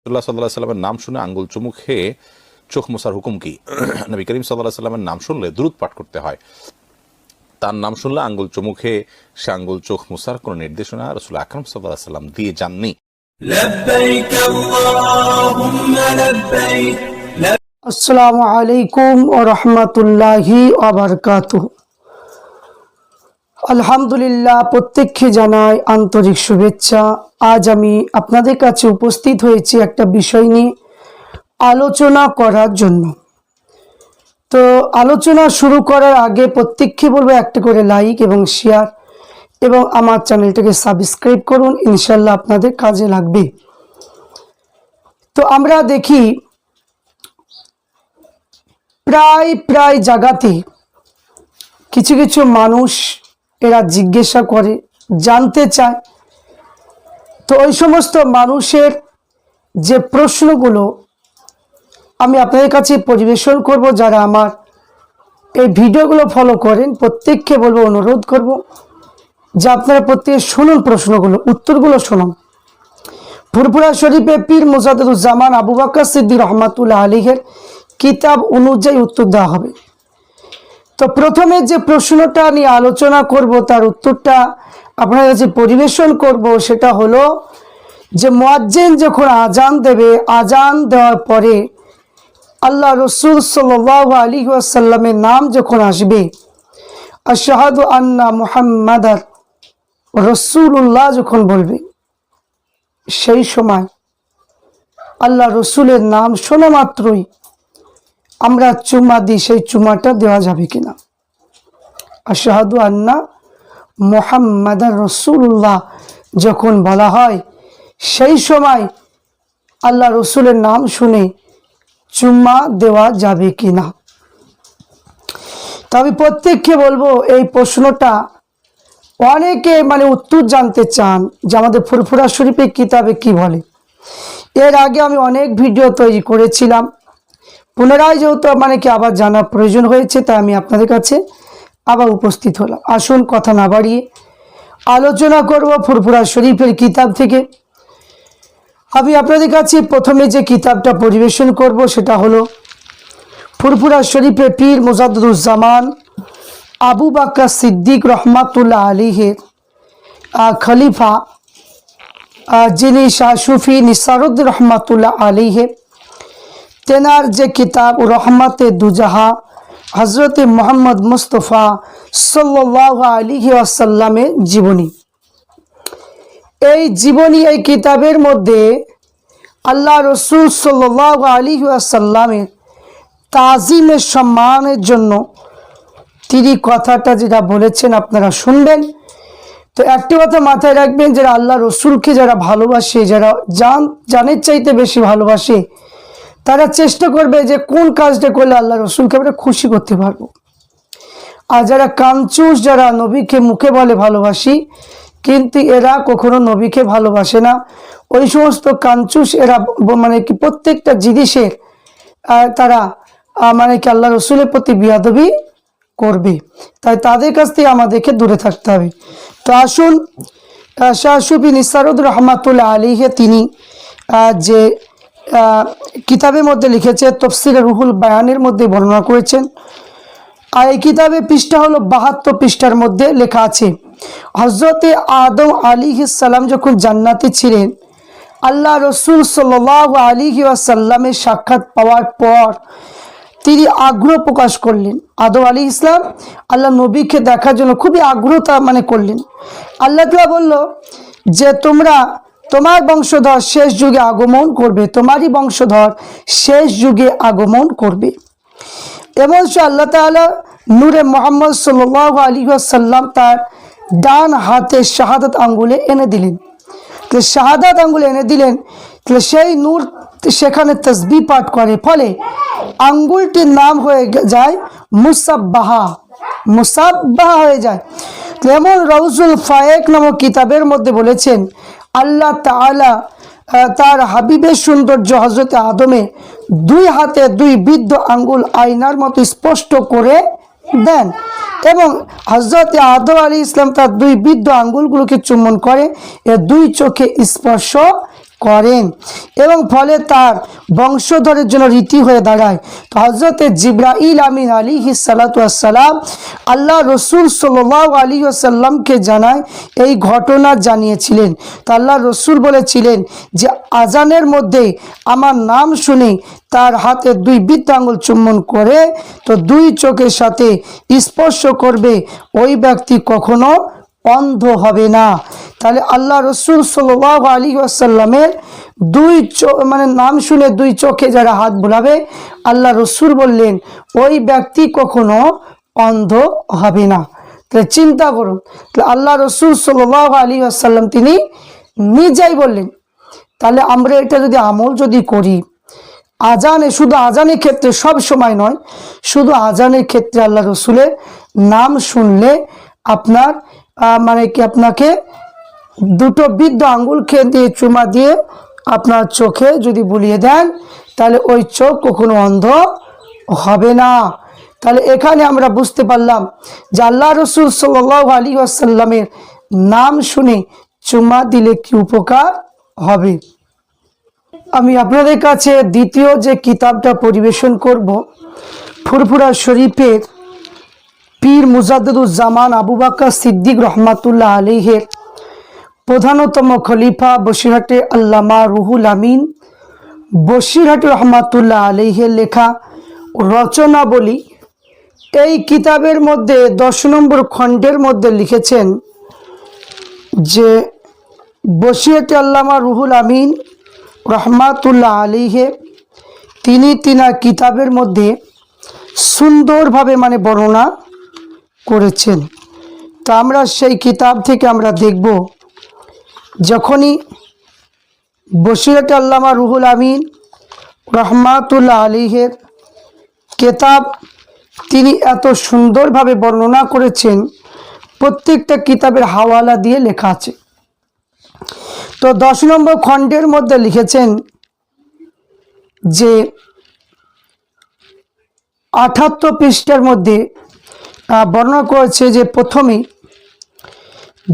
রাসুল্লাহ সাল্লাহ সাল্লামের নাম শুনে আঙ্গুল চুমু খেয়ে চোখ মোসার হুকুম কি? নবী করিম সাল্লাহ সাল্লামের নাম শুনলে দ্রুত পাঠ করতে হয়। তার নাম শুনলে আঙ্গুল চুমু খেয়ে সে আঙ্গুল চোখ মোসার কোনো নির্দেশনা রসুল আকরম সাল্লাহ সাল্লাম দিয়ে যাননি। আসসালামু আলাইকুম ও রহমতুল্লাহি আলহামদুলিল্লাহ, প্রত্যেককে জানাই আন্তরিক শুভেচ্ছা। আজ আমি আপনাদের কাছে উপস্থিত হয়েছি একটা বিষয় নিয়ে আলোচনা করার জন্য। তো আলোচনা শুরু করার আগে প্রত্যেককে বলব একটা করে লাইক এবং শেয়ার এবং আমার চ্যানেলটাকে সাবস্ক্রাইব করুন ইনশাল্লাহ আপনাদের কাজে লাগবে। তো আমরা দেখি, প্রায় প্রায় জায়গাতে কিছু কিছু মানুষ এরা জিজ্ঞাসা করে, জানতে চায়। তো ওই সমস্ত মানুষের যে প্রশ্নগুলো আমি আপনাদের কাছে পরিবেশন করব, যারা আমার এই ভিডিওগুলো ফলো করেন, প্রত্যেককে বলব, অনুরোধ করব যে আপনারা প্রত্যেকে শুনুন প্রশ্নগুলো, উত্তরগুলো শুনুন। ফুরফুরা শরীফে পীর মুজাদুজ্জামান আবু বাক্কা সিদ্দি রহমাতুল্লাহ আলীহের কিতাব অনুযায়ী উত্তর দেওয়া হবে। তো প্রথমে যে প্রশ্নটা নিয়ে আলোচনা করব, তার উত্তরটা আপনার কাছে পরিবেশন করব, সেটা হলো যে মোয়াজ্জেন যখন আজান দেবে আজান দেওয়ার পরে আল্লাহ রসুল সাল আলী আসাল্লামের নাম যখন আসবে, আশাহাদু আন্না মুহাম্মাদার রসুল্লাহ যখন বলবে, সেই সময় আল্লাহ রসুলের নাম শোনা মাত্রই আমরা চুমা দিই, সেই চুমাটা দেওয়া যাবে কিনা? আশাহাদু আন্না মোহাম্মদ রসুল্লাহ যখন বলা হয়, সেই সময় আল্লাহ রসুলের নাম শুনে চুম্মা দেওয়া যাবে কিনা? তবে প্রত্যেককে বলব, এই প্রশ্নটা অনেকে মানে উত্তর জানতে চান যে আমাদের ফুরফুরা শরীফের কিতাবে কি বলে। এর আগে আমি অনেক ভিডিও তৈরি করেছিলাম। পুনরায় যেহেতু কি আবার জানার প্রয়োজন হয়েছে, তাই আমি আপনাদের কাছে আবার উপস্থিত হলাম। আসুন, কথা না বাড়িয়ে আলোচনা করব ফুরফুরা শরীফের কিতাব থেকে। আমি আপনাদের কাছে প্রথমে যে কিতাবটা পরিবেশন করব, সেটা হলো ফুরফুরা শরীফে পীর মোজাদুজ্জামান আবু বাক্কা সিদ্দিক রহমাতুল্লাহ আলীহের খলিফা যিনি শাহ সুফি নিসারুদ্দ রহমাতুল্লাহ আলীহে তেনার যে কিতাব রহমতে দুজাহা হজরতে মোহাম্মদ মুস্তফা সাল্লাহ আলিহি আসাল্লামের জীবনী। এই জীবনী, এই কিতাবের মধ্যে আল্লাহ রসুল সাল্লাহ আলিহি আসাল্লামের তাজিমের সম্মানের জন্য তিনি কথাটা যেটা বলেছেন আপনারা শুনবেন। তো একটি কথা মাথায় রাখবেন, যারা আল্লাহ রসুলকে যারা ভালোবাসে, যারা জান, জানের চাইতে বেশি ভালোবাসে তারা চেষ্টা করবে যে কোন কাজটা করলে আল্লাহ রসুলকে আমরা খুশি করতে পারব। আর যারা কাঞ্চুস যারা নবীকে মুখে বলে ভালোবাসি কিন্তু এরা কখনো নবীকে ভালোবাসে না। ওই সমস্ত কাঞ্চুস এরা মানে কি প্রত্যেকটা জিনিসের তারা মানে কি আল্লাহ রসুলের প্রতি বিয়াদবি করবে। তাই তাদের কাছ থেকে আমাদেরকে দূরে থাকতে হবে। তো আসুন আহ, শাহ সুফি নিসারুদ রহমাতুল্লাহ আলীকে তিনি যে কিতাবের মধ্যে লিখেছে তফসির রুহুল বায়ানের মধ্যে বর্ণনা করেছেন। আর এই কিতাবের পৃষ্ঠা হলো বাহাত্তর পৃষ্ঠার মধ্যে লেখা আছে হজরতে আদম আলী সালাম যখন জান্নাতে ছিলেন, আল্লাহ রসুল সাল আলী সাল্লামের সাক্ষাৎ পাওয়ার পর তিনি আগ্রহ প্রকাশ করলেন। আদম আলী ইসলাম আল্লাহ নবীকে দেখার জন্য খুবই আগ্রহতা মানে করলেন। আল্লাহ তাআলা বলল যে, তোমরা তোমার বংশধর শেষ যুগে আগমন করবে, তোমারই বংশধর শেষ যুগে আগমন করবে। এবং সে আল্লাহ তাআলা নূরে মোহাম্মদ সাল আলী সাল্লাম তার ডান হাতে শাহাদাত আঙ্গুলে এনে দিলেন। তো শাহাদাত আঙ্গুলে এনে দিলেন তাহলে সেই নূর সেখানে তসবি পাঠ করে, ফলে আঙ্গুলটির নাম হয়ে যায় মুসাব্বাহা মুসাব্বাহা হয়ে যায়। তো এমন রৌজুল ফায়েক নামক কিতাবের মধ্যে বলেছেন আল্লাহ তালা তার হাবিবের সৌন্দর্য হজরতে আদমে দুই হাতে দুই বৃদ্ধ আঙ্গুল আয়নার মতো স্পষ্ট করে দেন এবং হজরত আদম আলী ইসলাম তার দুই বৃদ্ধ আঙ্গুলগুলোকে চুম্বন করে, এ দুই চোখে স্পর্শ করেন এবং ফলে তার বংশধরের জন্য রীতি হয়ে দাঁড়ায়। তো হজরতে জিব্রাইল আমিন আলী সালাতাম আল্লাহ রসুল সাল্লাহ আলী আসাল্লামকে জানায় এই ঘটনা জানিয়েছিলেন। তো আল্লাহ রসুল বলেছিলেন যে, আজানের মধ্যে আমার নাম শুনে তার হাতে দুই বৃত্তাঙ্গুল চুম্বন করে তো দুই চোখের সাথে স্পর্শ করবে। ওই ব্যক্তি কখনো অন্ধ হবে না। তাহলে আল্লাহ রসুল সাল্লাহ আলী আসাল্লামের দুই মানে নাম শুনে দুই চোখে যারা হাত বোলাবে, আল্লাহ রসুল বললেন, ওই ব্যক্তি কখনো অন্ধ হবে না। তাহলে চিন্তা করুন, তাহলে আল্লাহ রসুল সাল্লাহ আলী আসাল্লাম তিনি নিজেই বললেন, তাহলে আমরা এটা যদি আমল যদি করি, আজানে, শুধু আজানের ক্ষেত্রে সব সময় নয়, শুধু আজানের ক্ষেত্রে আল্লাহ রসুলের নাম শুনলে আপনার মানে কি আপনাকে দুটো বৃদ্ধ আঙ্গুলকে দিয়ে চুমা দিয়ে আপনার চোখে যদি বুলিয়ে দেন, তাহলে ওই চোখ কখনো অন্ধ হবে না। তাহলে এখানে আমরা বুঝতে পারলাম যে আল্লাহ রসুল সাল আলী আসাল্লামের নাম শুনে চুমা দিলে কি উপকার হবে? আমি আপনাদের কাছে দ্বিতীয় যে কিতাবটা পরিবেশন করব, ফুরফুরা শরীফের পীর মুজাদ্দুজ্জামান আবু বাক্কা সিদ্দিক রহমাতুল্লাহ আলিহের প্রধানতম খলিফা বসিরহাটে আল্লামা রুহুল আমিন, বসিরহাট রহমাতুল্লাহ আলিহের লেখা রচনাবলী। এই কিতাবের মধ্যে দশ নম্বর খণ্ডের মধ্যে লিখেছেন যে, বসিরহাটে আল্লামা রুহুল আমিন রহমাতুল্লাহ আলিহে তিনি তিনার কিতাবের মধ্যে সুন্দরভাবে মানে বর্ণনা করেছেন। তা আমরা সেই কিতাব থেকে আমরা দেখব যখনই বসিরত আল্লামা রুহুল আমিন রহমাতুল্লাহ আলিহের কেতাব তিনি এত সুন্দরভাবে বর্ণনা করেছেন, প্রত্যেকটা কিতাবের হাওয়ালা দিয়ে লেখা আছে। তো দশ নম্বর খণ্ডের মধ্যে লিখেছেন যে, আঠাত্তর পৃষ্ঠার মধ্যে বর্ণনা করেছে যে প্রথমে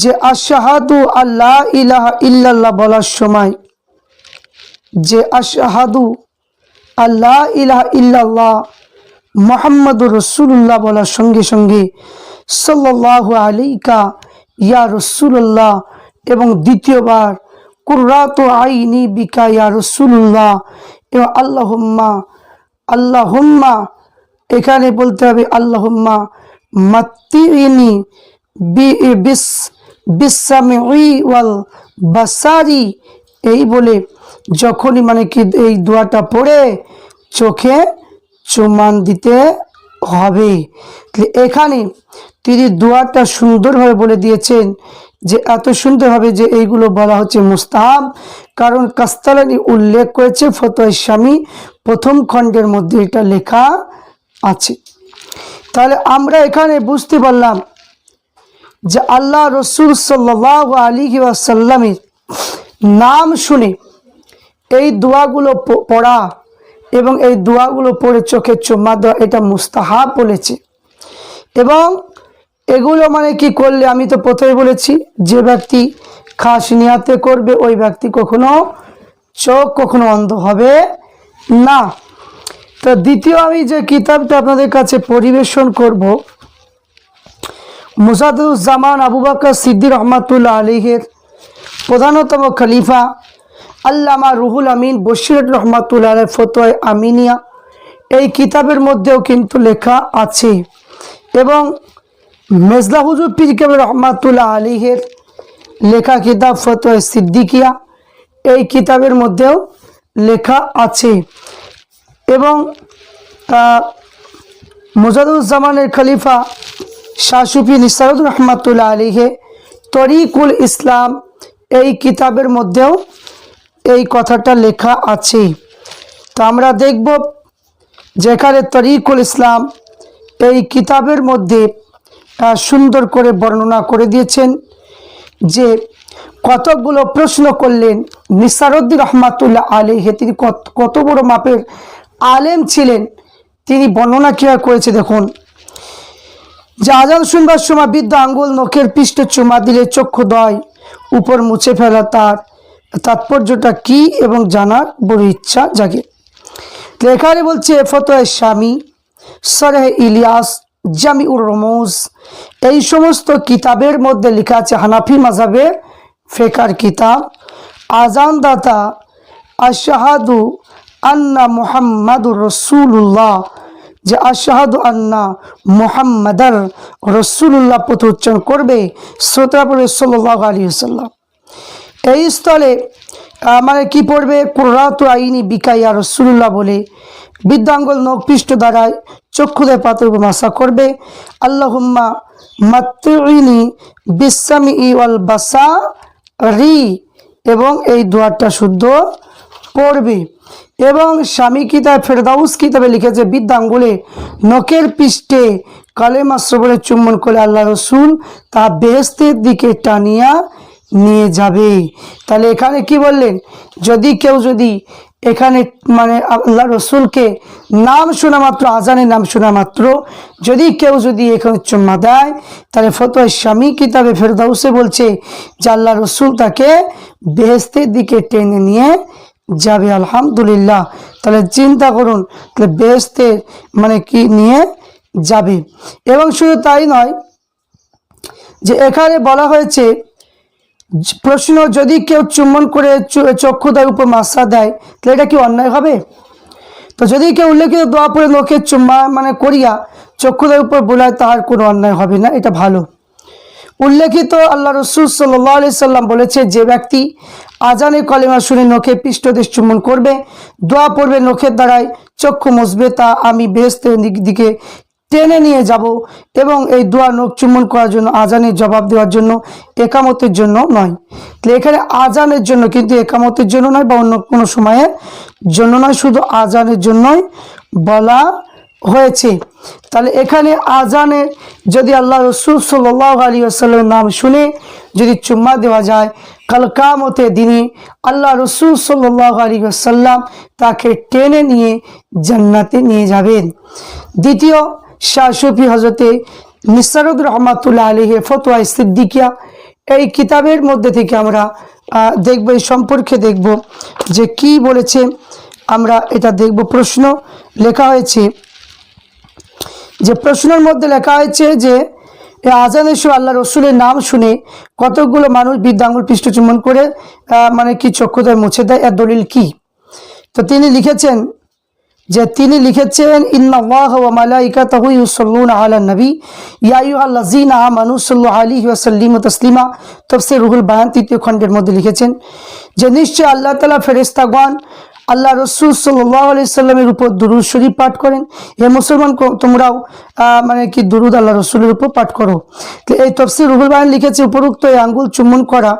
যে আশাহাদু আল্লাহ ইলাহা ইল্লাল্লাহ বলার সময়, যে আশাহাদু আল্লাহ ইলাহা ইল্লাল্লাহ মোহাম্মদুর রসুল্লাহ বলার সঙ্গে সঙ্গে সাল্লাহ আলিকা ইয়া রসুল্লাহ এবং দ্বিতীয়বার কুর্রাত আইনি বিকা ইয়া রসুল্লাহ এবং আল্লাহম্মা আল্লাহম্মা, এখানে বলতে হবে আল্লাহম্মা মাত্তিনি বিস বিসামি ওয়াল বাসারি। এই বলে যখনই মানে কি এই দোয়াটা পড়ে চোখে চুমান দিতে হবে। এখানে তিনি দোয়াটা সুন্দরভাবে বলে দিয়েছেন যে এত সুন্দরভাবে যে এইগুলো বলা হচ্ছে মুস্তাহাব। কারণ কাস্তালানি উল্লেখ করেছে ফতোয় স্বামী প্রথম খণ্ডের মধ্যে এটা লেখা আছে। তাহলে আমরা এখানে বুঝতে পারলাম যে আল্লাহ রসুল সাল্লাহ আলী ওয়াসাল্লামের নাম শুনে এই দোয়াগুলো পড়া এবং এই দোয়াগুলো পড়ে চোখে চুম্মা দেওয়া, এটা মুস্তাহাব বলেছে। এবং এগুলো মানে কি করলে? আমি তো প্রথমে বলেছি, যে ব্যক্তি খাস নিয়াতে করবে, ওই ব্যক্তি কখনো চোখ কখনো অন্ধ হবে না। তো দ্বিতীয় আমি যে কিতাবটা আপনাদের কাছে পরিবেশন করব মুসাদুজ্জামান আবু বাকর সিদ্দি রহমাতুল্লাহ আলিহের প্রধানতম খলিফা আল্লামা রুহুল আমিন বশির রহমাতুল্লাহ ফতোয় আমিনিয়া। এই কিতাবের মধ্যেও কিন্তু লেখা আছে। এবং মেজলা হুজুর পীর রহমাতুল্লাহ আলিহের লেখা কিতাব ফতোয় সিদ্দিকিয়া এই কিতাবের মধ্যেও লেখা আছে। এবং মুজাদুজ্জামানের খলিফা শাহসুফি নিসারুদ্দ রহমাতুল্লাহ আলীহে তরিকুল ইসলাম এই কিতাবের মধ্যেও এই কথাটা লেখা আছে। তো আমরা দেখব যেখানে তরিকুল ইসলাম এই কিতাবের মধ্যে সুন্দর করে বর্ণনা করে দিয়েছেন যে কতকগুলো প্রশ্ন করলেন নিসারুদ্দিন রহমাতুল্লাহ আলীহে তিনি কত কত বড় মাপের আলেম ছিলেন, তিনি বর্ণনা কীভাবে করেছে দেখুন। যে আজান শুনবার সময় বৃদ্ধ আঙ্গুল নখের পৃষ্ঠে চুমা দিলে চক্ষু দয়, উপর মুছে ফেলা তার। তাৎপর্যটা কি এবং জানার বড় ইচ্ছা জাগে। এখানে বলছে ফতোয় স্বামী, সরেহ ইলিয়াস, জামিউর রমোজ। এই সমস্ত কিতাবের মধ্যে লেখা আছে, হানাফি মাজাবে ফেকার কিতাব আজান আজানদাতা আশাহাদু আন্না মুহাম্মাদুর রসুল্লাহ যে আশাহাদু আন্না মুহাম্মাদার রসুল্লাহ পথ উচ্চারণ করবে শ্রোতা পড়বে সাল্লাহ আলী সাল্লাম এই স্থলে মানে কি পড়বে? কুর্রাত আইনি বিকাইয়া রসুল্লাহ বলে বৃদ্ধাঙ্গল নখপৃষ্ঠ দ্বারায় চক্ষুদের পাতের মাসা করবে। আল্লাহুম্মা মাতৃনি বিশ্বামি ওয়াল বাসা রি এবং এই দোয়ারটা শুদ্ধ পড়বে। এবং স্বামী কিতাব ফেরদাউস কিতাবে লিখেছে বিদ্যাঙ্গুলে নখের পৃষ্ঠে কালেমা শ্রবণে চুম্বন করে আল্লাহ রসুল তা বেহেস্তের দিকে টানিয়া নিয়ে যাবে। তাহলে এখানে কি বললেন? যদি কেউ যদি এখানে মানে আল্লাহ রসুলকে নাম শোনা মাত্র, আজানের নাম শোনা মাত্র, যদি কেউ যদি এখানে চুম্মা দেয়, তাহলে ফতোয় স্বামী কিতাবে ফেরদাউসে বলছে যে আল্লাহ রসুল তাকে বেহেস্তের দিকে টেনে নিয়ে যাবে, আলহামদুলিল্লাহ। তাহলে চিন্তা করুন, তাহলে বেহেস্তের মানে কি নিয়ে যাবে? এবং শুধু তাই নয়, যে এখানে বলা হয়েছে, প্রশ্ন যদি কেউ চুম্বন করে চক্ষু চক্ষুদার উপর মাসা দেয়, তাহলে এটা কি অন্যায় হবে? তো যদি কেউ উল্লেখিত দোয়া পরে লোকের চুম্মা মানে করিয়া চক্ষুদার উপর বোলায়, তাহার কোনো অন্যায় হবে না, এটা ভালো। উল্লেখিত আল্লাহ রসুল সাল্লাহ আলি সাল্লাম বলেছে, যে ব্যক্তি আজানে কলেমা শুনে নখে পৃষ্ঠদেশ চুম্বন করবে, দোয়া পড়বে নখের দ্বারায়, চক্ষু মসবে তা আমি বেহেস্তের দিক- টেনে নিয়ে যাব এবং এই দোয়া নখ চুম্বন করার জন্য, আজানের জবাব দেওয়ার জন্য একামতের জন্য নয়। এখানে আজানের জন্য কিন্তু একামতের জন্য নয় বা অন্য কোনো সময়ের জন্য নয়, শুধু আজানের জন্যই বলা হয়েছে। তাহলে এখানে আজানে যদি আল্লাহ রসুল সাল্লাহ আলী আসাল্লামের নাম শুনে যদি চুম্মা দেওয়া যায়, কাল কামতে দিনে আল্লাহ রসুল সাল্লাহ আলী আসাল্লাম তাকে টেনে নিয়ে জান্নাতে নিয়ে যাবেন। দ্বিতীয় শাহ সুফি হজরতে নিসারুদ রহমাতুল্লাহ আলীহে ফতোয়া সিদ্দিকিয়া, এই কিতাবের মধ্যে থেকে আমরা দেখব, এই সম্পর্কে দেখব যে কি বলেছে। আমরা এটা দেখব প্রশ্ন লেখা হয়েছে যে প্রশ্নের মধ্যে লেখা হয়েছে যে আজানের সময় আল্লাহ রসুলের নাম শুনে কতকগুলো মানুষ বৃদ্ধাঙ্গুল পৃষ্ঠচুম্বন করে মানে কি চক্ষুদায় মুছে দেয়, এর দলিল কি? তো তিনি লিখেছেন যে তিনি লিখেছেন ইয়া ওয়া সাল্লিমু তাসলিমা, তাফসীর রুহুল বায়ান তৃতীয় খণ্ডের মধ্যে লিখেছেন, যে নিশ্চয় আল্লাহ তাআলা ফেরেশতাগণ, আল্লাহ রসুল সাল্লাহ আলি সাল্লামের উপর দুরুদ শরীফ পাঠ করেন। হে মুসলমান তোমরাও মানে কি দুরুদ আল্লাহ রসুলের উপর পাঠ করো। এই তফসির রুহুল বায়ান লিখেছে, উপরোক্ত এই আঙ্গুল চুম্বন করা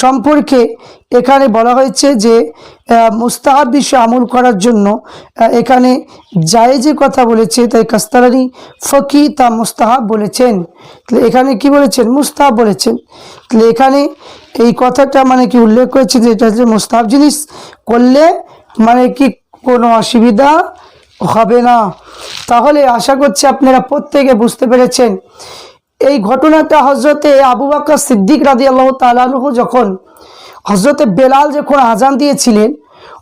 সম্পর্কে এখানে বলা হয়েছে যে মুস্তাহাব বিষয়ে আমল করার জন্য এখানে জায়েজে কথা বলেছে, তাই কাস্তারানি ফকি তা মুস্তাহাব বলেছেন। তাহলে এখানে কি বলেছেন? মুস্তাহাব বলেছেন। তাহলে এখানে এই কথাটা মানে কি উল্লেখ করেছে যে এটা হচ্ছে মুস্তাহাব জিনিস করলে মানে কি কোনো অসুবিধা হবে না। তাহলে আশা করছি আপনারা প্রত্যেকে বুঝতে পেরেছেন। এই ঘটনাটা হজরতে আবু বাক্কা সিদ্দিক রাদি আল্লাহ তালানহু যখন হজরতে বেলাল যখন আজান দিয়েছিলেন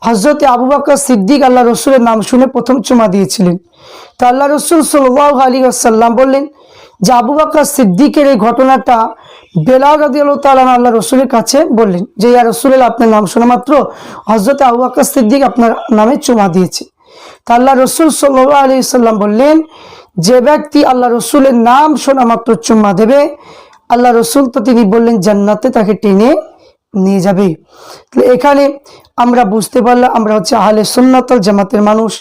হজরতে আবু বাক্কা সিদ্দিক আল্লাহ রসুলের নাম শুনে প্রথম চুমা দিয়েছিলেন। তা আল্লাহ রসুল সাল্লাহ আলী আসাল্লাম বললেন যে আবু বাক্কা সিদ্দিকের এই ঘটনাটা বেলাল রাদি আল্লাহ তালান আল্লাহ রসুলের কাছে বললেন। যে, ইয়া রসুলের আপনার নাম শোনা মাত্র? হজরতে আবু বাক্কা সিদ্দিক আপনার নামে চুমা দিয়েছে। তা আল্লাহ রসুল সাল্লাহ আলী সাল্লাম বললেন, যে ব্যক্তি আল্লাহ রসুলের নাম শোনা মাত্র চুম্মা দেবে, আল্লাহ রসুল তো তিনি বললেন জান্নাতে তাকে টেনে নিয়ে যাবে। তাহলে এখানে আমরা বুঝতে পারলাম আমরা হচ্ছে আহলে সুন্নতল জামাতের মানুষ।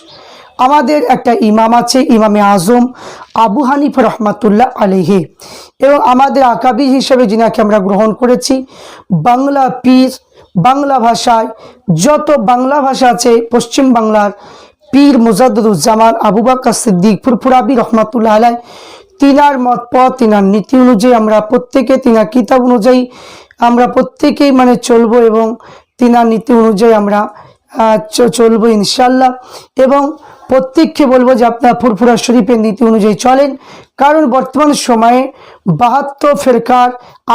আমাদের একটা ইমাম আছে, ইমামে আজম আবু হানিফ রহমাতুল্লাহ আলিহে এবং আমাদের আকাবি হিসেবে যিনাকে আমরা গ্রহণ করেছি, বাংলা পীর, বাংলা ভাষায়, যত বাংলা ভাষা আছে, পশ্চিম বাংলার পীর মুজাদ্দুজ্জামান আবু বাক্কা সিদ্দিক ফুরফুরাবি রহমাতুল্লাহ আলাই তিনার মত পথ তিনার নীতি অনুযায়ী আমরা প্রত্যেকে তিনার কিতাব অনুযায়ী আমরা প্রত্যেকেই মানে চলবো এবং তিনার নীতি অনুযায়ী আমরা চলবো ইনশাল্লাহ এবং প্রত্যেককে বলব যে আপনারা ফুরফুরা শরীফের নীতি অনুযায়ী চলেন। কারণ বর্তমান সময়ে বাহাত্তর ফেরকার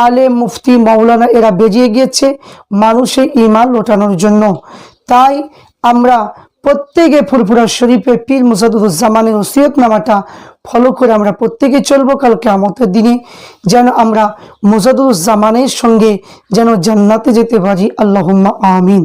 আলে মুফতি মাওলানা এরা বেরিয়ে গিয়েছে মানুষের ইমান লোটানোর জন্য। তাই আমরা প্রত্যেকে ফুরফুরা শরীফে পীর মুসাদুজ্জামানের ওসিয়তনামাটা ফলো করে আমরা প্রত্যেকে চলবো কালকে আমাদের দিনে, যেন আমরা মুসাদুজ্জামানের সঙ্গে যেন জান্নাতে যেতে পারি। আল্লাহ আমিন।